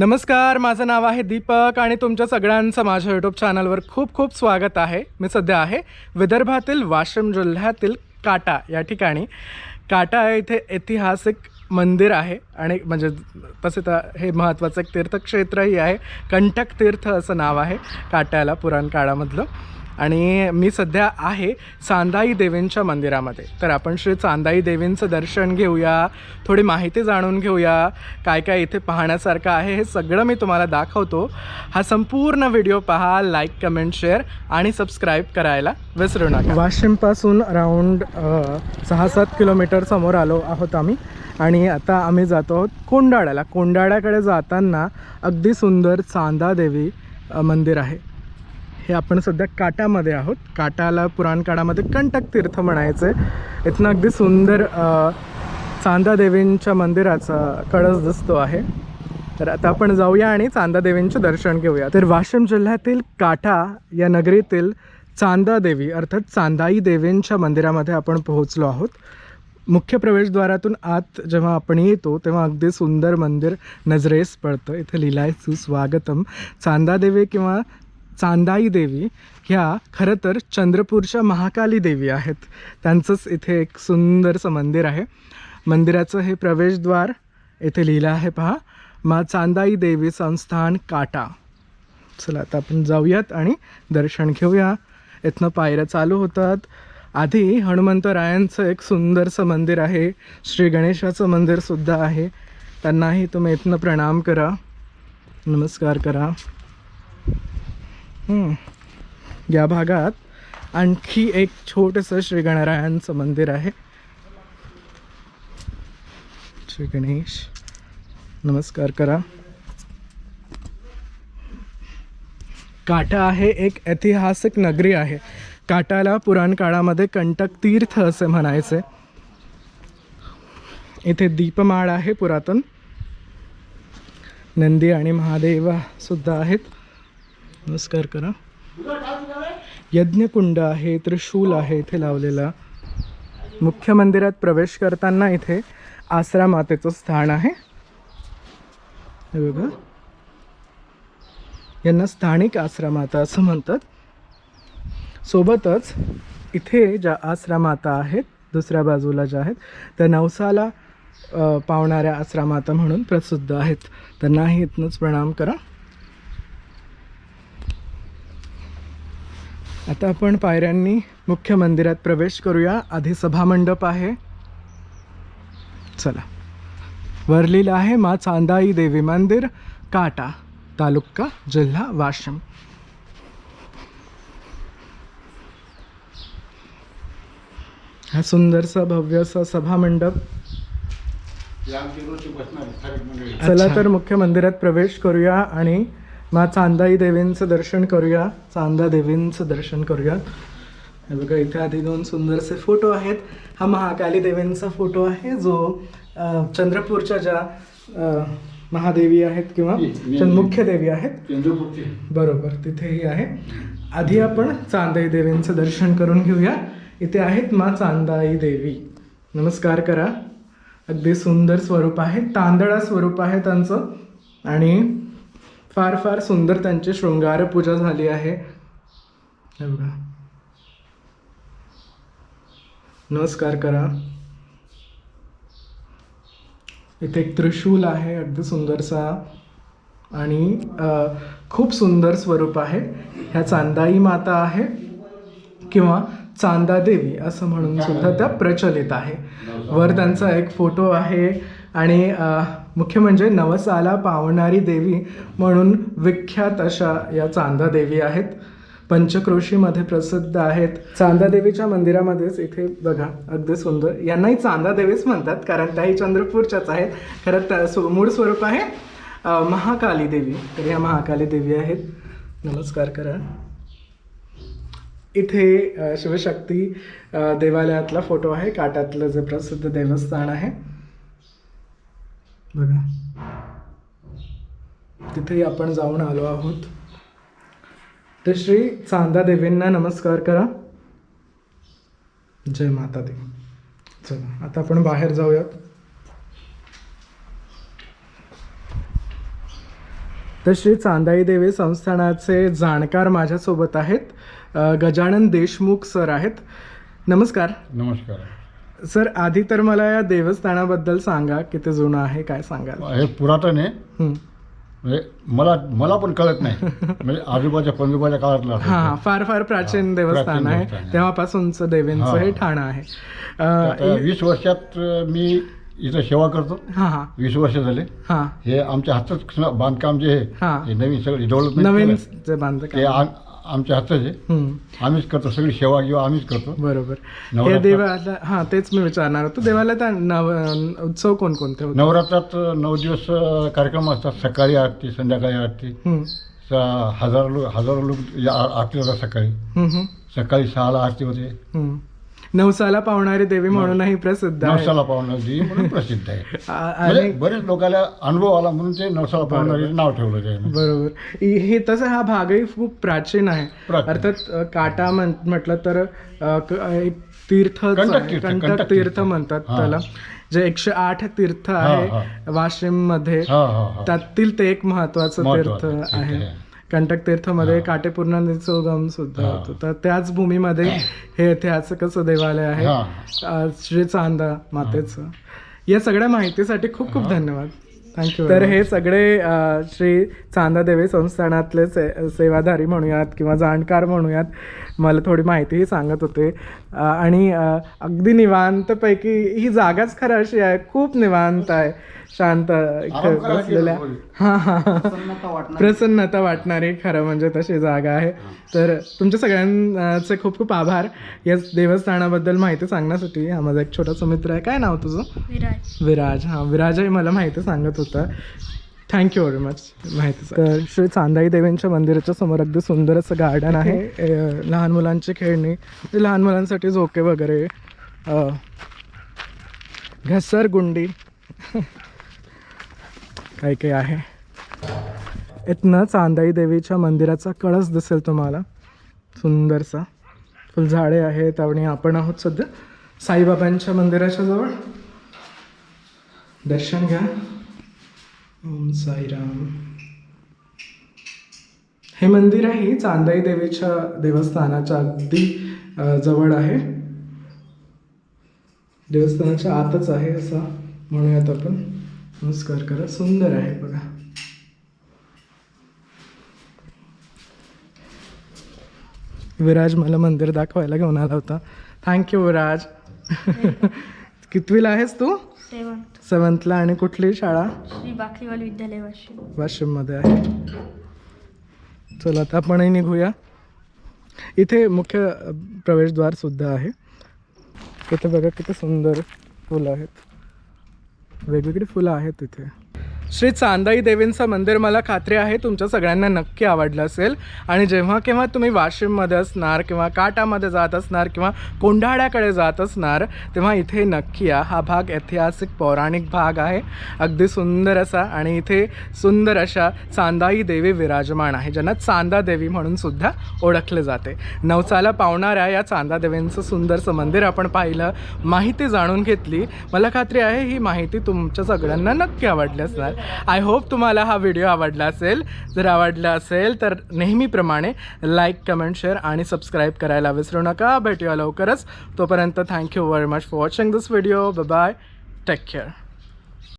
नमस्कार माझं नाव आहे दीपक आणि तुमच्या सगळ्यांचं माझ्या यूट्यूब चॅनलवर खूप खूप स्वागत आहे. मी सध्या आहे विदर्भातील वाशिम जिल्ह्यातील काटा या ठिकाणी. काटा इथे ऐतिहासिक मंदिर आहे आणि म्हणजे तसे तर हे महत्त्वाचं एक तीर्थक्षेत्रही आहे. कंटक तीर्थ असं नाव आहे काट्याला पुराण काळामधलं आणि मी सध्या आहे चांदाई देवींच्या मंदिरामध्ये. तर आपण श्री चांदाई देवींचं दर्शन घेऊया थोडी माहिती जाणून घेऊया काय काय इथे पाहण्यासारखं आहे हे सगळं मी तुम्हाला दाखवतो. हा संपूर्ण व्हिडिओ पहा लाईक कमेंट शेअर आणि सबस्क्राईब करायला विसरू नका. वाशिमपासून अराऊंड सहा सात किलोमीटर समोर आलो आहोत आम्ही. आणि आता आम्ही जातो आहोत कोंडाळ्याला. कोंडाळ्याकडे जाताना अगदी सुंदर चांदा देवी मंदिर आहे. हे आपण सध्या काटामध्ये आहोत. काटाला पुराण काळामध्ये कंटक तीर्थ म्हणायचं. आहे इथनं अगदी सुंदर चांदादेवींच्या मंदिराचा कळस दिसतो आहे. तर आता आपण जाऊया आणि चांदादेवींचे दर्शन घेऊया. तर वाशिम जिल्ह्यातील काटा या नगरीतील चांदादेवी अर्थात चांदाई देवींच्या मंदिरामध्ये आपण पोहोचलो आहोत. मुख्य प्रवेशद्वारातून आत जेव्हा आपण येतो तेव्हा अगदी सुंदर मंदिर नजरेस पडतं. इथे लिहिलाय सुस्वागतम. चांदादेवी किंवा चांदाई देवी ह्या खरं तर चंद्रपूरच्या महाकाली देवी आहेत. त्यांचंच इथे एक सुंदरसं मंदिर आहे. मंदिराचं हे प्रवेशद्वार येथे लिहिलं आहे पहा. मा चांदाई देवी संस्थान काटा. चला आता आपण जाऊयात आणि दर्शन घेऊया. इथनं पायऱ्या चालू होतात. आधी हनुमंतरायांचं एक सुंदरसं मंदिर आहे. श्री गणेशाचं मंदिरसुद्धा आहे. त्यांनाही तुम्ही इथनं प्रणाम करा. नमस्कार करा. या भागात आणखी एक छोटंसं श्री गणरायांचं मंदिर आहे. श्री गणेश नमस्कार करा. काटा आहे एक ऐतिहासिक नगरी आहे. काटाला पुराण काळामध्ये कंटक तीर्थ असे म्हणायचे. इथे दीपमाळ आहे पुरातन. नंदी आणि महादेव सुद्धा आहेत. नमस्कार करा. यज्ञकुंड आहे त्रिशूल आहे इथे लावलेला. मुख्य मंदिरात प्रवेश करताना इथे आसरा मातेचं स्थान आहे. बघा. यांना स्थानिक आसरा माता असं म्हणतात. सोबतच इथे ज्या आसरा माता आहेत दुसऱ्या बाजूला ज्या आहेत त्या नवसाला पावणाऱ्या आसरा माता म्हणून प्रसिद्ध आहेत. त्यांनाही इथनंच प्रणाम करा. आता आपण पायऱ्यांनी मुख्य मंदिरात प्रवेश करूया. आधी सभामंडप आहे. चला. वरलीला आहे मा चांदाई देवी मंदिर काटा तालुका जिल्हा वाशिम. हा सुंदरसा भव्यसा सभामंडप चला तर मुख्य मंदिरात प्रवेश करूया आणि मा चांदाई देवींचं दर्शन करूया. चांदा देवींचं दर्शन करूया. हे बघा इथे आधी दोन सुंदरसे फोटो आहेत. हा महाकाली देवींचा फोटो आहे जो चंद्रपूरच्या ज्या महादेवी आहेत किंवा मुख्य देवी आहेत. चंद्रपूरचे. बरोबर तिथेही आहे. आधी आपण चांदाई देवींचं दर्शन करून घेऊया. इथे आहेत मा चांदाई देवी. नमस्कार करा. अगदी सुंदर स्वरूप आहे. तांदळा स्वरूप आहे त्यांचं. आणि फार फार सुंदर त्यांची शृंगार पूजा झाली आहे. एवढा बघा. नमस्कार करा. इथे एक त्रिशूल आहे अगदी सुंदरसा. आणि खूप सुंदर स्वरूप आहे. ह्या चांदाई माता आहे किंवा चांदा देवी असं म्हणून सुद्धा त्या प्रचलित आहे. वर त्यांचा एक फोटो आहे आणि मुख्य म्हणजे नवसाला पावणारी देवी म्हणून विख्यात अशा या चांदा देवी आहेत. पंचक्रोशीमध्ये प्रसिद्ध आहेत. चांदा देवीच्या मंदिरामध्येच इथे बघा अगदी सुंदर. यांनाही चांदा देवीच म्हणतात कारण त्याही चंद्रपूरच्याच आहेत. खरं त्या सु- मूळ स्वरूप आहे महाकाली देवी. तर या महाकाली देवी आहेत. नमस्कार करा. इथे शिवशक्ती देवालयातला फोटो आहे. काटातलं जे प्रसिद्ध देवस्थान आहे. बघा. तिथेही आपण जाऊन आलो आहोत. तर श्री चांदा देवींना नमस्कार करा. जय माता देवी चला आता आपण बाहेर जाऊयात. तर श्री चांदाई देवी संस्थानाचे जाणकार माझ्यासोबत आहेत गजानन देशमुख सर आहेत. नमस्कार. नमस्कार. सर आधी तर मला या देवस्थानाबद्दल सांगा किती जुनं आहे काय सांगाल? हे पुरातन आहे. हं. म्हणजे मला मला पण कळत नाही. म्हणजे आजूबाजूच्या पंजोबाच्या काळातलं असेल हा फार फार प्राचीन देवस्थान आहे. आहे. तेव्हापासूनचं देवींचं हा. ठाणं आहे. अ, आता वीस वर्षात मी इथं सेवा करतो. हा हा. वीस वर्ष झाले. हा. हे आमच्या हातच बांधकाम जे. आहे हे. नवीन सगळं डेव्हलपमेंट नवीन. जे बांधकाम ते आम- आमच्या हातच आहे. आम्हीच करतो सगळी सेवा किंवा आम्हीच करतो. बरोबर. हे देवाला हा तेच मी विचारणार होतो. देवाला त्या नव उत्सव कोणकोणते होते? नवरात्रात नऊ दिवस कार्यक्रम असतात. सकाळी आरती संध्याकाळी आरती. स- हजारो लोक हजारो लोक या आ- आरती होतात सकाळी. सकाळी सहाला आरती होते. नवसाला पावणारी देवी म्हणूनही प्रसिद्ध आहे. नवसाला पावणारी म्हणून प्रसिद्ध आहे. आ- म्हणजे आणि बरेच लोकांना अनुभव आला म्हणून ते नवसाला पावणारी नाव ठेवलं त्याने. बरोबर. इ- हे तसं हा भागही खूप प्राचीन आहे. प्राचीन. अर्थात अ, काटा म्हण म्हटलं तर अ, क- एक तीर्थ कंटक तीर्थ, कंटक कंटक तीर्थ. तीर्थ. म्हणतात हा. त्याला. जे एकशे आठ तीर्थ हा, आहे वाशिममध्ये हा हा हा. त्यातील ते एक महत्वाचं तीर्थ महत्वाचं आहे. आहे. कंटक तीर्थमध्ये काटेपूर्ण नदीचा उगम सुद्धा. होतो. तर त्याच भूमीमध्ये हे ऐतिहासिक असं देवालय आहे? श्री चांदा मातेचं. या सगळ्या माहितीसाठी खूप खूप धन्यवाद. थँक्यू तर हे सगळे श्री चांदा देवी संस्थानातले से सेवाधारी म्हणूयात किंवा जाणकार म्हणूयात. मला थोडी माहितीही सांगत होते. आणि अगदी निवांतपैकी ही जागाच खरं अशी आहे खूप निवांत आहे. शांत बसलेल्या. हा हा प्रसन्नता वाटणारी. खरं म्हणजे तशी जागा आहे. तर तुमच्या सगळ्यांचे खूप खूप आभार. या देवस्थानाबद्दल माहिती सांगण्यासाठी हा माझा एक छोटासा मित्र आहे. काय नाव तुझं? विराज. विराज. हां विराजही मला माहिती सांगत होता. थँक्यू व्हेरी मच माहिती तर श्री चांदाई देवींच्या मंदिराच्या समोर अगदी सुंदर असं गार्डन आहे. लहान मुलांची खेळणी. लहान मुलांसाठी झोके वगैरे. घसरगुंडी काही काही आहे? इथनं चांदाई देवीच्या मंदिराचा कळस दिसेल तुम्हाला. सुंदरसा. फुलझाडे आहेत. आणि आपण आहोत सध्या साईबाबांच्या मंदिराच्या जवळ. दर्शन घ्या. ओम साईराम. हे मंदिर आहे चांदाई देवीच्या देवस्थानाच्या अगदी जवळ आहे. देवस्थानाच्या आतच आहे असं म्हणूयात आपण. नमस्कार करा सुंदर आहे बघा. विराज मला मंदिर दाखवायला घेऊन आला होता. थँक्यू विराज. कितवीला आहेस तू? सेवंत सेवन्थला आणि कुठली शाळा? श्री बाकरीवाल विद्यालय वाशिम. वाशिममध्ये आहे. चला आता आपणही निघूया. इथे मुख्य प्रवेशद्वार सुद्धा आहे. इथे बघा किती सुंदर फुलं आहेत. वेगवेगळी फुलं आहेत तिथे श्री चांदाई देवींचं मंदिर मला खात्री आहे तुमच्या सगळ्यांना नक्की आवडलं असेल. आणि जेव्हा केव्हा तुम्ही वाशिममध्ये असणार किंवा काटामध्ये जात असणार किंवा कोंढाण्याकडे जात असणार तेव्हा इथे नक्की या. हा भाग ऐतिहासिक पौराणिक भाग आहे. अगदी सुंदर असा आणि इथे सुंदर अशा चांदाई देवी विराजमान आहे ज्यांना चांदा देवी म्हणून सुद्धा ओळखले जाते. नवसाला पावणाऱ्या या चांदा देवींचं सुंदरसं मंदिर आपण पाहिलं माहिती जाणून घेतली. मला खात्री आहे ही माहिती तुमच्या सगळ्यांना नक्की आवडली असणार. आय होप तुम्हाला हा व्हिडिओ आवडला असेल. जर आवडला असेल तर नेहमीप्रमाणे लाईक कमेंट शेअर आणि सबस्क्राईब करायला विसरू नका. भेटूया लवकरच. तोपर्यंत thank you very much for watching this video bye take care